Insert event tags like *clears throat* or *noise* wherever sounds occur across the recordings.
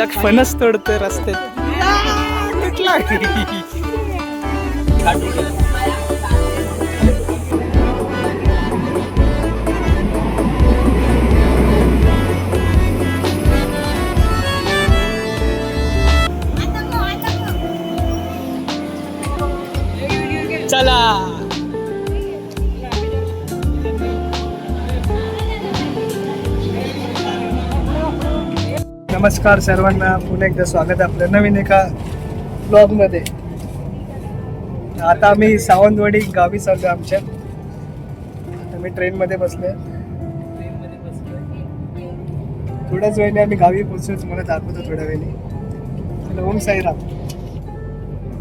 लक्ष फणस तोडतोय रस्त्यात. *laughs* नमस्कार सर्वांना. पुन्हा एकदा स्वागत आहे आपलं नवीन एका ब्लॉगमध्ये आता आम्ही सावंतवाडी गावी चाललो आमच्या. आम्ही ट्रेनमध्ये बसलोय. थोड्याच वेळेने आम्ही गावी पोहोचलो तुम्हाला दाखवतो थोड्या वेळेने. ओम साईराम.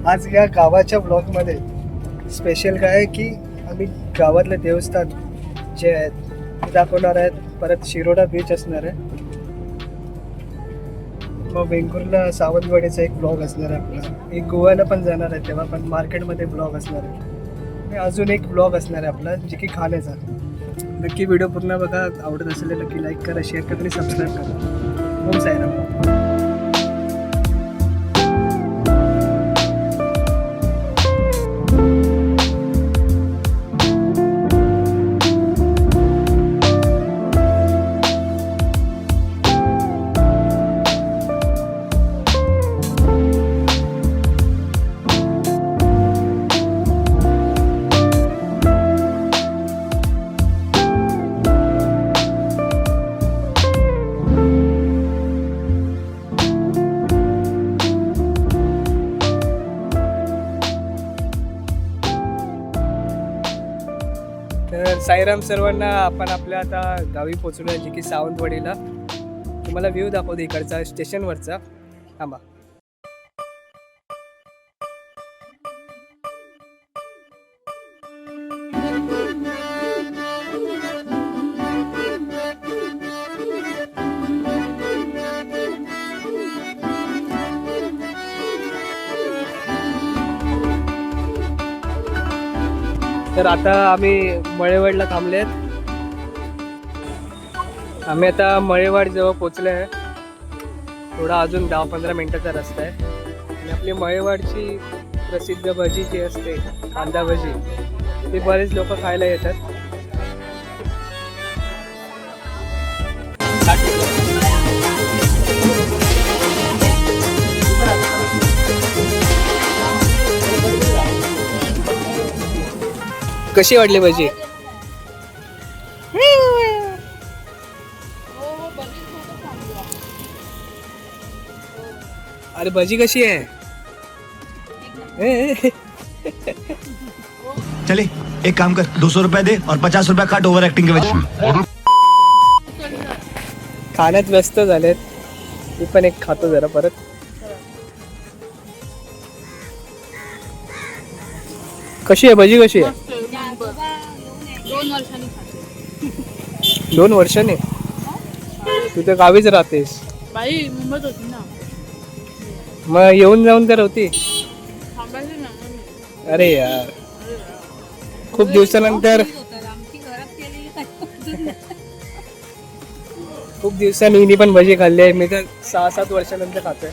आज या गावाच्या ब्लॉगमध्ये स्पेशल काय आहे की आम्ही गावातले देवस्थान जे आहेत दाखवणार आहेत. परत शिरोडा बीच असणार आहे. मग वेंगुर्ला सावंतवाडीचा एक ब्लॉग असणार आहे आपला. एक गोव्याला पण जाणार आहे तेव्हा पण मार्केटमध्ये ब्लॉग असणार आहे. अजून एक ब्लॉग असणार आहे आपला जे की खाण्याचा. नक्की व्हिडिओ पूर्ण बघा. आवडत असेल नक्की लाईक करा शेअर करा आणि सबस्क्राईब करा. ओम साईराम. तर सर्वांना आपण आपल्या आता गावी पोचलो आहे जे की सावंतवाडीला. तुम्हाला व्ह्यू दाखवतो इकडचा स्टेशनवरचा थांबा. तर आता आम्ही मळेवाडला आहेत. आम्ही आता मळेवाड जवळ पोचले आहे. थोडा अजून दहा पंधरा मिनिटाचा रस्ता आहे. आणि आपली मळेवाडची प्रसिद्ध भजी जी असते कांदा भजी ती बरेच लोक खायला येतात. कशी वाटली भजी? अरे भजी कशी आहे? चले एक काम कर दो सौ रुपया दे और पचास रुपया काट ओवर एक्टिंग के वजह खाण्यात व्यस्त झालेत. मी पण एक खातो जरा परत. कशी आहे भजी कशी आहे? दोन वर्षाने. तू तर गावीच राहतेस. बाई मुंबईत होती ना. मग येऊन जाऊन तर होती. थांबायचं ना अरे यार. खूप दिवसानंतर खूप दिवसांनी हिनी पण भजी खाल्ली आहे. मी तर सहा सात वर्षानंतर खातोय.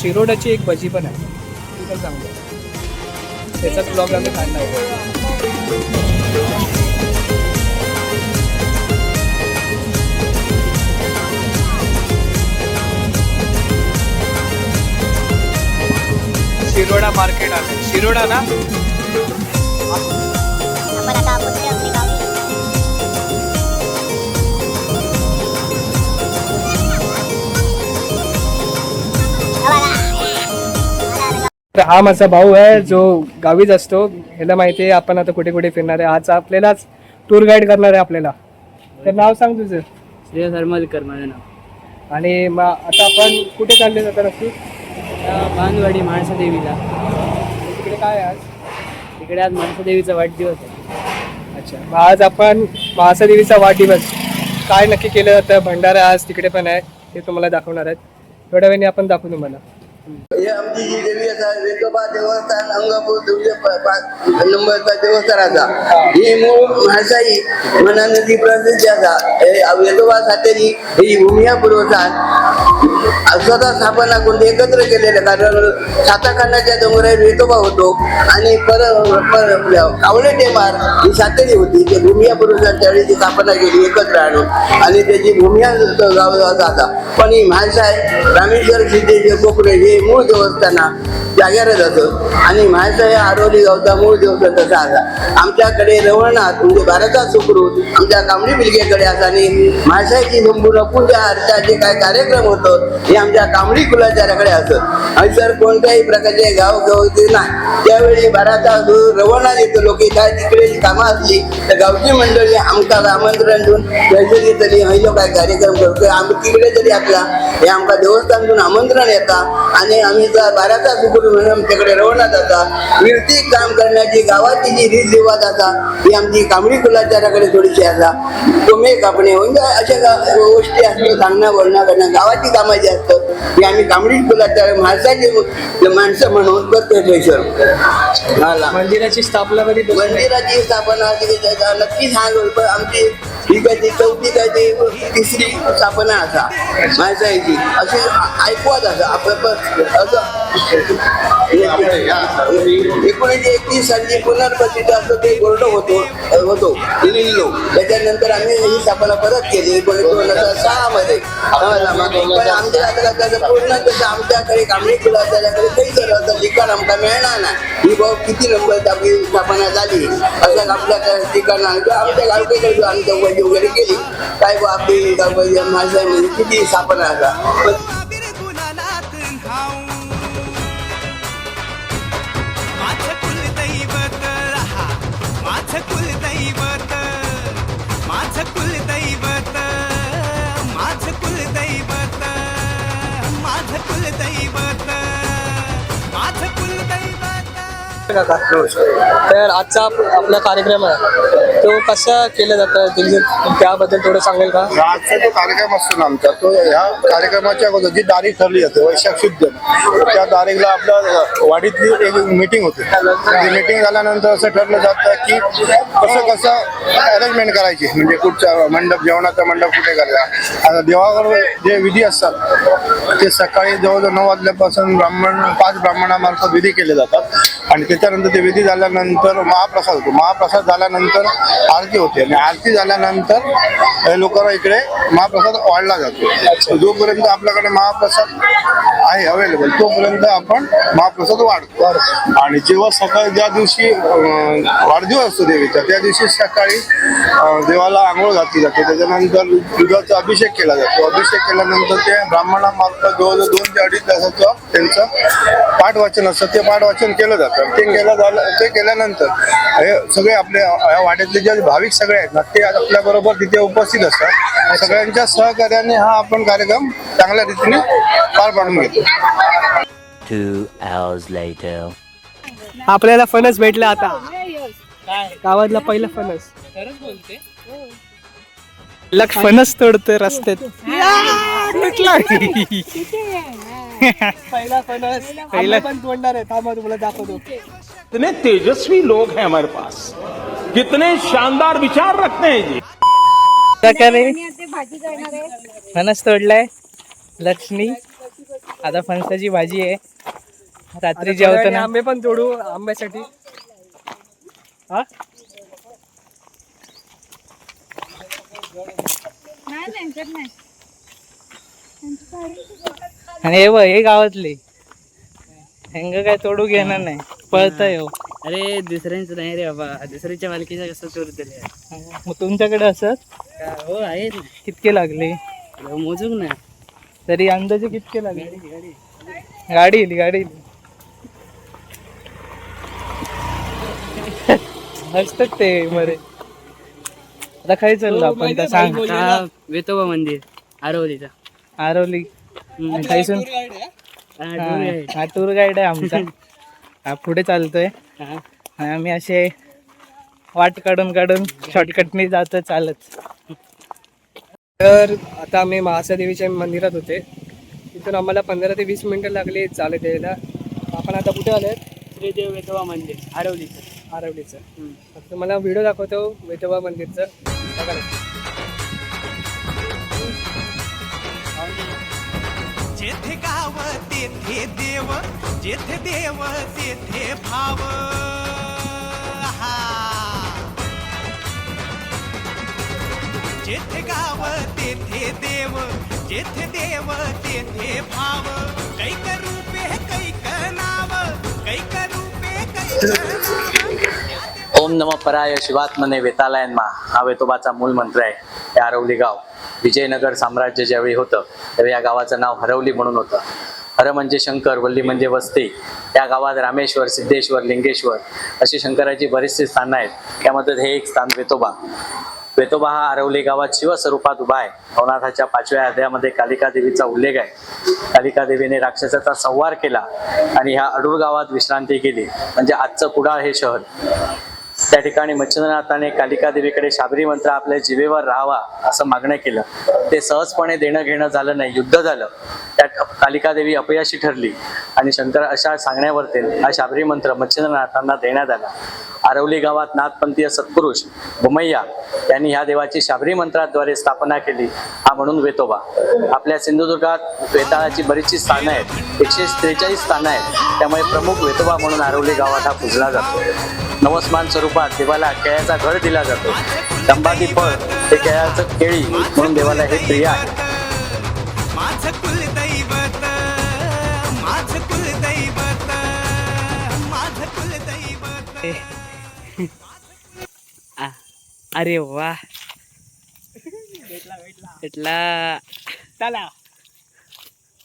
शिरोडाची एक भजी पण आहे. ती पण चांगली आहे. त्याचाच ब्लॉग आम्ही काढणार आहे. शिरोडा मार्केट आहे. शिरोडा ना? आपण आता पोहोचलो आपल्या गावी तर हा माझा भाऊ आहे जो गावीच असतो. ह्याला माहिती आहे आपण आता कुठे कुठे फिरणार आहे. आज आपल्यालाच टूर गाईड करणार आहे आपल्याला. तर नाव सांग तुझं. श्रेयस हरमलकर माझं नाव. आणि मग आता आपण कुठे चालले जाता नक्की आता बांधवाडी माणसा देवीला तिकडे काय आज? तिकडे आज माणसा देवीचा वाढदिवस आहे. अच्छा. मग आज आपण महासादेवीचा वाढदिवस. काय नक्की केलं? जातं भंडारा आज तिकडे पण आहे. ते तुम्हाला दाखवणार आहेत. थोड्या वेळाने आपण दाखवू तुम्हाला. हे आमची जी देवी असा वेतोबा देवस्थान अंगापूर दुर्जे नंबरचा देवस्थानाचा ही मूळ म्हाळसाई मना नदी प्रसिद्ध असा हे वेतोबा सातेरी ही भूमिया पूर्वसान स्वतः स्थापना कोणते एकत्र केलेले कारण साताखांडाच्या डोंगरावर वेतोबा होतो आणि पर कावळे टेमार ही सातेरी होती. ते भूमिया पूर्वसान त्यावेळी ती स्थापना केली एकत्र आणून. आणि त्याची भूमिया गाव असा पण ही म्हाळसाय रामेश्वर सिद्धेचे कोकणे हे मूळ देवस्थाना जाग्यार जातं आणि माझं हे आरोली गावचा मूळ देवस्थान तसा असा. आमच्याकडे रवळनाथ म्हणजे भारतात सुखरूत आमच्या कांबळी बिलगेकडे असा. आणि माशाची संपूर्ण पूजा अर्चा जे काय कार्यक्रम होतं हे आमच्या कांबळी कुलाचार्याकडे असत. आणि सर कोणत्याही प्रकारचे गाव गवती नाही. त्यावेळी भारतात रवळनाथ येतो लोक काय तिकडे कामं असली तर गावची मंडळी आमका आमंत्रण देऊन पैसे तरी हयलो काय कार्यक्रम करतो आम्ही तिकडे तरी आपला हे आमका देवस्थानतून आमंत्रण येता. आणि आम्ही बाराचा सुखरूप म्हणून आमच्याकडे रवणात जाता. कीर्ती काम करण्याची गावाची जी रीत रिवाज असा ही आमची कांबळी कुलाचाराकडे थोडीशी असा कोमे कापणे म्हणजे अशा गोष्टी असतात सांगणं बोलणं करणं गावाची कामं जी असतात ती आम्ही कांबळी कुलाचार माणसाची माणसं म्हणून करतो थंयसर मला मंदिराची स्थापना कधी मंदिराची स्थापना अशी काही त्याचा नक्की सांग पण आमची ही काय ती चौथी काय ती तिसरी स्थापना असा. माणसाची. अशी ऐकवत असा आपलं असं. एकोणीसशे एकतीस साली पुनर्प्रसिद्ध असं ते बोर्ड होतो होतो लिहिलो. त्याच्यानंतर आम्ही ही स्थापना परत केली एकोणीसशे दोन हजार सहा मध्ये पण आमच्या आता त्याचं पूर्ण तसं आमच्याकडे कामणी फुलं त्याच्याकडे काही जर असं लिखाण आमका मिळणार नाही. ही भाऊ किती नंबर आपली स्थापना झाली? असं आपल्या ठिकाण आमच्या गावकडे आमच्या वगैरे केली. काय बुवा आपली गावकरी माझ्या म्हणजे किती स्थापना आता माझं कुलदैवत माझं कुलदैवत माझं कुलदैवत. तर आजचा आपला कार्यक्रम आहे. तो कसा केला जातो? त्याबद्दल थोडं सांगेल का? आजचा जो कार्यक्रम असतो ना आमचा तो ह्या कार्यक्रमाच्या अगोदर जी तारीख ठरली जाते वैशाख शुद्ध त्या तारीखला आपल्या वाडीतली एक मिटिंग होते. ती मिटिंग झाल्यानंतर असं ठरलं जातं की कसं कसं अरेंजमेंट करायची. म्हणजे कुठचा मंडप जेवणाचा मंडप कुठे करायचा. आता देवावर जे विधी असतात ते सकाळी जवळजवळ नऊ वाजल्यापासून ब्राह्मण पाच ब्राह्मणामार्फत विधी केले जातात. आणि ते त्याच्यानंतर ते विधी झाल्यानंतर महाप्रसाद होतो. महाप्रसाद झाल्यानंतर आरती होते. आणि आरती झाल्यानंतर लोकांना इकडे महाप्रसाद वाढला जातो. जोपर्यंत आपल्याकडे महाप्रसाद आहे अवेलेबल तोपर्यंत आपण महाप्रसाद वाढतो. आणि जेव्हा सकाळी ज्या दिवशी वाढदिवस असतो देवीचा त्या दिवशी सकाळी देवाला आंघोळ घातली जाते. त्याच्यानंतर दुधाचा अभिषेक केला जातो. अभिषेक केल्यानंतर ते ब्राह्मणामार्फत जवळजवळ दोन ते अडीच तासाचं त्यांचं पाठवाचन असतं. ते पाठवाचन केलं जातं. ते केलं झालं ते केल्यानंतर हे सगळे आपले या वाड्यातले जे भाविक सगळे आहेत ना ते आपल्याबरोबर तिथे उपस्थित असतात. सगळ्यांच्या सहकार्याने हा आपण कार्यक्रम चांगल्या रीतीने पार पाडून घेतो. Two hours later. आपल्याला फणस भेटला आता. गावातला पहिला फणस. खरंच बोलते? लक फणस तोडतोय रस्त्यात. पहिला फणस. *laughs* पहिला. पण तोडणार आहे. थांबा तुम्हाला दाखवतो. कितने तेजस्वी लोग हैं हमारे पास। कितने शानदार विचार रखते हैं जी। प्रकारे फणस तोडलाय. लक्ष्मी. आता फणसाची भाजी आहे. रात्री जेवताना आंबे पण तोडू आंब्यासाठी. हा? आणि हे बघ हे गावातले. हेंग काय तोडू घेणार नाही. पळतय हो. अरे दुसऱ्यांचं नाही रे बाबा. दुसऱ्याच्या मालकीचं कसं चोरत मग तुमच्याकडे असत हो आहेत ना. कितके लागले? मोजूक ना तरी अंदाजे कितके लागले? गाडी येली गाडी येली हसतात *laughs* ते मरे. आता खाय चाललो आपण तर सांग. हा वेतोबा मंदिर आरवलीचा. आरवली. खायसून हा, टूर. हा गाईड आहे आमचा. *laughs* हा पुढे चालतोय. हा. आणि आम्ही असे वाट काढून काढून शॉर्टकटने जातो चालत. *laughs* तर आता आम्ही महासादेवीच्या मंदिरात होते. इथून आम्हाला पंधरा ते वीस मिनिटं लागली चालत यायला. आपण आता कुठे आलोय श्रीदेव वेतवा मंदिर हरवलीचं आरवलीचं. आता तुम्हाला व्हिडिओ दाखवतो वेतोबा मंदिरचं. बघा. जेथे गाव तेथे देव जेथे देव तेथे भाव. जेथे गाव तेथे देव जेथे देव तेथे भाव. कैक रूपे कैक नाव कैक रूपे कैक ओम नम पराय शिवात्मने वेतालयनमा. हा वेतोबाचा मूल मंत्र आहे हे आरवली गाव. विजयनगर साम्राज्य ज्यावेळी होतं त्यावेळी या गावाचं नाव हरवली म्हणून होतं. हर म्हणजे शंकर वल्ली म्हणजे वस्ती. या गावात रामेश्वर सिद्धेश्वर लिंगेश्वर अशी शंकराची बरीचशी स्थानं आहेत. त्यामध्ये हे एक स्थान वेतोबा. वेतोबा हा आरवली गावात शिवस्वरूपात उभा आहे. नवनाथाच्या पाचव्या अध्यायामध्ये कालिका देवीचा उल्लेख आहे. कालिका देवीने राक्षसाचा संवार केला आणि ह्या अडूर गावात विश्रांती केली. म्हणजे आजचं कुडाळ हे शहर. त्या ठिकाणी मच्छिंद्रनाथाने कालिका देवीकडे शाबरी मंत्र आपल्या जीवेवर राहावा असं मागणं केलं. ते सहजपणे देणं घेणं झालं नाही युद्ध झालं. कालिका देवी अपयशी ठरली आणि शंकर अशा सांगण्यावरती हा शाबरी मंत्र मच्छिंद्रनाथांना देण्यात आला. आरवली गावात नाथपंथीय सत्पुरुष बुमय्या यांनी ह्या देवाची शाबरी मंत्राद्वारे स्थापना केली. हा म्हणून वेतोबा. आपल्या सिंधुदुर्गात वेताळाची बरीचशी स्थानं आहेत. एकशे त्रेचाळीस स्थानं आहेत. त्यामुळे प्रमुख वेतोबा म्हणून आरवली गावात हा पूजला जातो. नवस्मान स्वरूपात देवाला केळ्याचा घड दिला जातो. दंबादी फळ हे केळ्याचं केळी म्हणून देवाला हे प्रिय आहे. अरे वा. भेटला चला.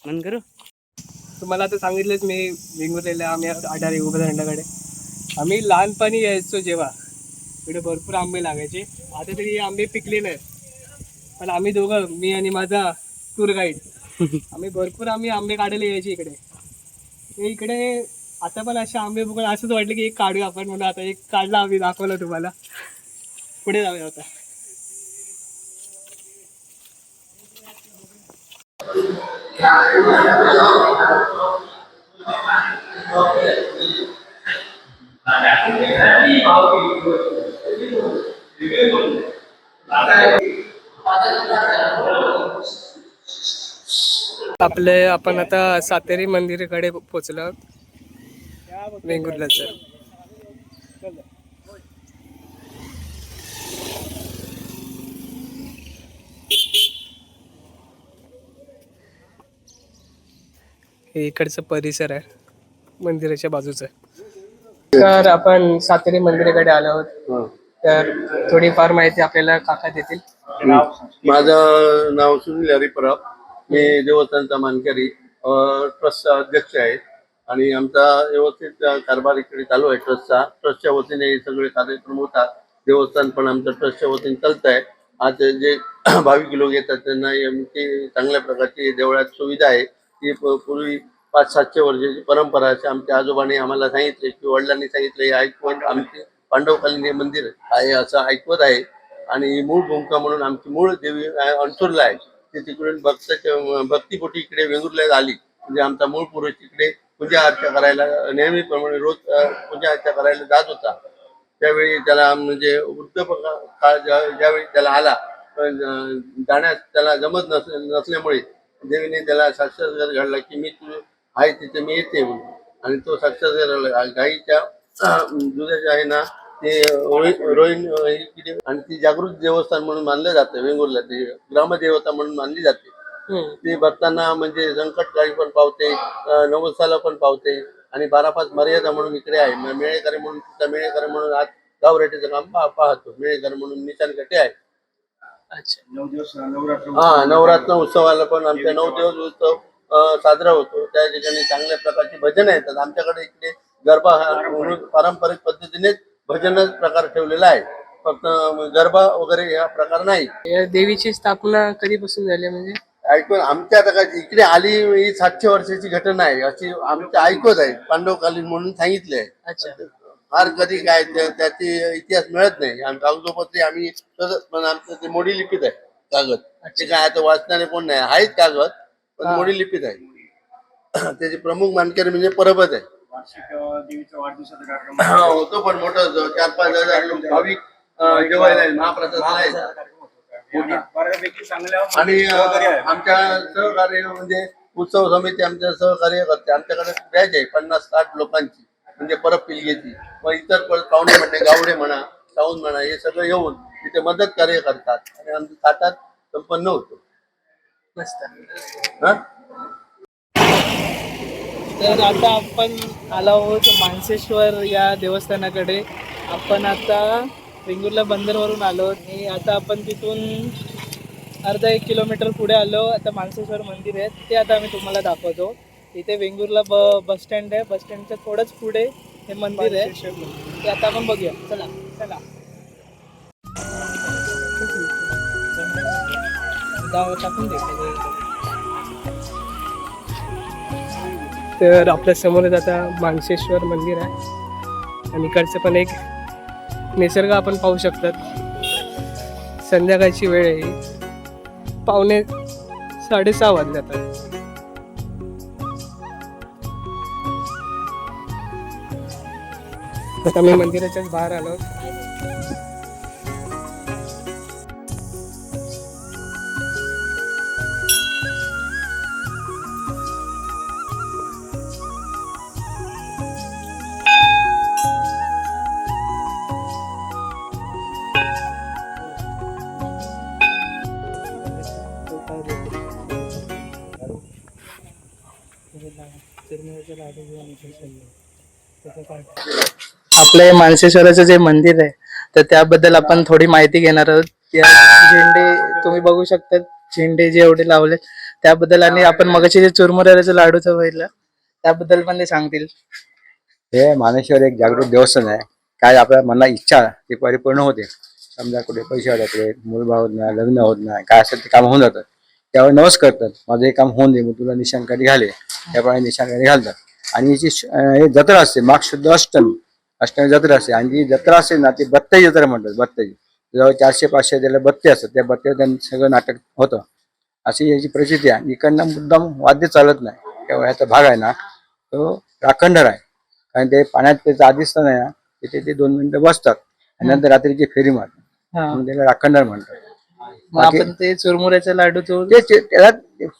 मन करू? तुम्हाला आता सांगितलंच मी वेंगुर्लेला आम्ही आढारी उभं आम्ही लहानपणी यायचो जेव्हा. इकडे भरपूर आंबे लागायचे. आता तरी हे आंबे पिकले नाहीत. पण आम्ही दोघं मी आणि माझा टूर गाईड *laughs* आम्ही भरपूर आम्ही आंबे काढायला यायचे इकडे. इकडे आता पण असे आंबे बघून असंच वाटलं की एक काढूया आपण म्हणून. आता एक काढला आम्ही दाखवलं तुम्हाला. पुढे जाऊया आता. आपले आपण आता सातेरी मंदिराकडे पोचलो. वेंगुर्ल्याचं. हे इकडचं परिसर आहे. मंदिराच्या बाजूचं तर आपण सातेरी मंदिराकडे आलो आहोत. तर थोडीफार माहिती आपल्याला काका देतील. माझं नाव सुनील हरिपराव मी देवस्थानचा मानकरी ट्रस्टचा अध्यक्ष आहे. आणि आमचा व्यवस्थित कारभार इकडे चालू आहे ट्रस्टचा. ट्रस्टच्या वतीने हे सगळे कार्यक्रम होतात. देवस्थान पण आमचं ट्रस्टच्या वतीने चालत आहे आज जे भाविक लोक येतात त्यांना आमची चांगल्या प्रकारची देवळात सुविधा आहे. ती पूर्वी पाच सातशे वर्षाची परंपरा अशी आमच्या आजोबांनी आम्हाला सांगितले की वडिलांनी सांगितले हे ऐकवत आमचे पांडवकालीन हे मंदिर आहे असं ऐकवत आहे. आणि मूळ भूमिका म्हणून आमची मूळ देवी अं, अणसुरला आहे. ती तिकडून भक्ताच्या भक्तीपोटी इकडे वेंगुर्ला आली. म्हणजे आमचा मूळ पुरुष तिकडे पूजा अर्चा करायला नेहमीप्रमाणे रोज पूजा अर्चा करायला जात होता. त्यावेळी त्याला म्हणजे वृद्ध काळ ज्या- ज्यावेळी त्याला आला जाण्यास त्याला जमत नस नसल्यामुळे देवीने त्याला साक्षात्कार घडला की मी तू आहे तिथे मी येते म्हणून. आणि तो साक्षात्कार गाईच्या दुधाच्या आहे ना ते रोहिण आणि ती जागृत देवस्थान म्हणून मानलं जातं. वेंगुर्ला ते ग्रामदेवता म्हणून मानली जाते. ते भक्तांना म्हणजे संकट काळी पण पावते नवसाला पण पावते. आणि बारा पाच मर्यादा म्हणून इकडे आहे. मेळेकरी म्हणून तिथं मेळेकरी म्हणून आज गावरेटीचं काम पाहतो. मेळेकरी म्हणून निशाण कटे आहे. हा नवरात्र उत्सवाला पण आमच्या नऊ दिवस उत्सव साजरा होतो. त्या ठिकाणी चांगल्या प्रकारची भजन येतात. आमच्याकडे इकडे गरबा हा म्हणून पारंपरिक पद्धतीनेच भजनच प्रकार ठेवलेला आहे. फक्त गरबा वगैरे हा प्रकार नाही. या देवीची स्थापना कधीपासून झाली म्हणजे? ऐकून आमच्या आता काय इकडे आली ही सातशे वर्षाची घटना आहे. अशी आमच्या ऐकत आहे. पांडवकालीन म्हणून सांगितले आहे अच्छा. फार कधी काय त्या- त्याची इतिहास मिळत नाही. आणि कागदोपत्री आम्ही सहज- पण आमचं ते मोडी लिखित आहे कागद. ते काय आता वाचणारे कोण नाही आहेत कागद पण मोडी लिपीत आहे. *clears throat* त्याचे प्रमुख मानकरी म्हणजे परबत आहे. होतो पण मोठं जो चार पाच हजार लोक भाविक जेवायला महाप्रसाद आहे आणि आमच्या सहकार्य म्हणजे उत्सव समिती आमच्या सहकार्य करते. आमच्याकडे बॅच आहे पन्नास साठ लोकांची. म्हणजे परत पिलगेची. मग इतर परत पाहुणे म्हणणे गावडे म्हणा साऊंड म्हणा हे सगळं येऊन तिथे मदत कार्य करतात. आणि आमचं ताटात संपन्न होतो. हा? तर आता आपण आलो आहोत मानसेश्वर या देवस्थानाकडे. आपण आता वेंगुर्ला बंदरवरून आलो आणि आता आपण तिथून अर्धा एक किलोमीटर पुढे आलो. आता मानसेश्वर मंदिर आहे. ते आता आम्ही तुम्हाला दाखवतो. इथे वेंगुर्ला ब बस स्टँड आहे. बस स्टँडच्या थोडंच पुढे हे मंदिर आहे. ते आता आपण बघूया. चला चला. टाकून तर आपल्या समोरच आता मानसेश्वर मंदिर आहे. आणि इकडचं पण एक निसर्ग आपण पाहू शकतात. संध्याकाळची वेळ आहे. पावणे साडेसहा वाजले आता मी मंदिराच्याच बाहेर आलो. आपलं हे मानसेश्वराचं जे मंदिर आहे तर त्याबद्दल आपण थोडी माहिती घेणार आहोत. त्या झेंडे तुम्ही बघू शकता झेंडे जे एवढे लावले त्याबद्दल आणि आपण मगाशी जे चुरमुऱ्याचं लाडूचं बघितलं त्याबद्दल पण ते सांगतील. हे मानेश्वर एक जागृत देवस्थान आहे. काय आपल्या मनाला इच्छा ती परिपूर्ण होते. समजा कुठे पैसे अडकले मुलबा होत नाही लग्न होत नाही काय असेल ते काम होऊन जातं. त्यावेळी नवस करतात माझं हे काम होऊन दे मग तुला निशांकारी घाले त्याप्रमाणे निशांकारी घालतात. आणि याची श- हे जत्रा असते माग शुद्ध अष्टमी. अष्टमी जत्रा असते आणि जी जत्रा असते ना ती बत्ताई जत्रा म्हणतात बत्ताई. जवळ चारशे पाचशे त्याला बत्ते असतात. त्या बत्त्यावर त्यांचं सगळं नाटक होतं. अशी याची प्रचिती आहे. इकडनं मुद्दाम वाद्य चालत नाही. त्या ह्याचा भाग आहे ना तो राखंडर आहे. कारण ते पाण्यात त्याचं आदिस्थान आहे ना तिथे ते दोन मिनिटं बसतात. आणि नंतर रात्रीची फेरी मारतात. म्हणून त्याला राखंडर म्हणतात. आपण ते चुरमुऱ्याचं लाडू ते ते- त्याला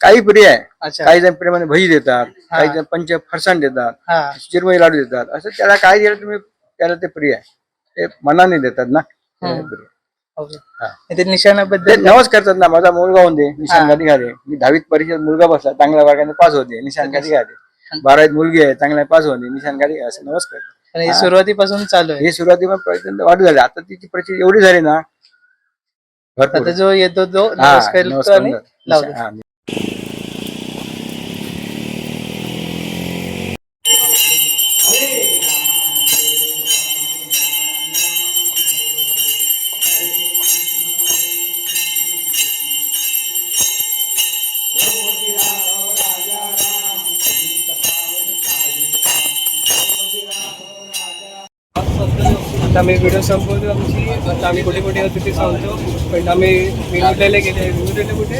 काही प्रिय आहे. अच्छा. काही जण प्रेमाने भजी देतात काही जण पंच फरसाण देतात हा. चिरमुळे लाडू देतात. असं त्याला काय दिलं तुम्ही त्याला ते प्रिय आहे. ते मनाने देतात ना. त्याला प्रिय. ओके. हा. ते ते निशाणाबद्दल नवस करतात ना माझा मुलगा होऊन दे निशाण गाडी घाले मी दहावीत परीक्षेत मुलगा बसला चांगल्या वर्गाने पास होते निशाण गाडी घाले बारावीत मुलगी आहे चांगल्या पास होते निशाण गाडी असं नवस करतात आणि हे सुरुवातीपासून चालू आहे. हे सुरुवातीला प्रयत्न वाढ झाले. आता तिची प्रचिती एवढी झाली ना भरपूर. आता जो येतो तो हा, नमस्कार नवस करतो आणि करतात. लावतो. हा, アメリカ आता आम्ही व्हिडिओ संपवतो. आमची आता आम्ही कुठे कुठे होतो ते सांगतो. पण आम्ही वेंगुर्ल्याला गेले. वेंगुर्ल्याला कुठे?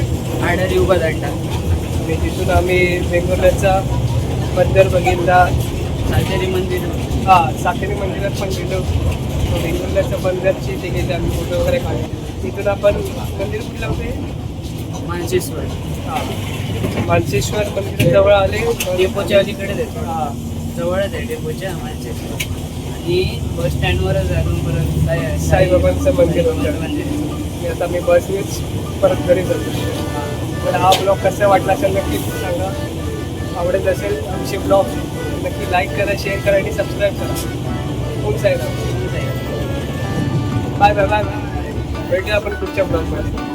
आडारी उभा दांडा आणि तिथून आम्ही वेंगुर्ल्याचा बंदर बघितला. सातेरी मंदिर. हा सातेरी मंदिरात पण गेलो. वेंगुर्ल्याच्या बंदरची ते गेले आम्ही फोटो वगैरे काढले. तिथून आपण मंदिर कुठे होते? मानसेश्वर. हा. मानसेश्वर मंदिराजवळ आले. डेपोच्या अलीकडे देतो. हा. जवळच आहे डेपोच्या मानसेश्वर. आणि बस स्टँडवरच अजून परत साई- साईबाबांचं मंदिर होतं. मंदिर. आणि आता मी बसनेच परत घरी जातो. तर हा ब्लॉग कसा वाटला असेल नक्की सांगा. आवडत असेल आमचे ब्लॉग नक्की लाईक करा शेअर करा आणि सबस्क्राईब करा. खूप साहेब बाय बाय बाय बाय भेटूया आपण पुढच्या ब्लॉगमध्ये.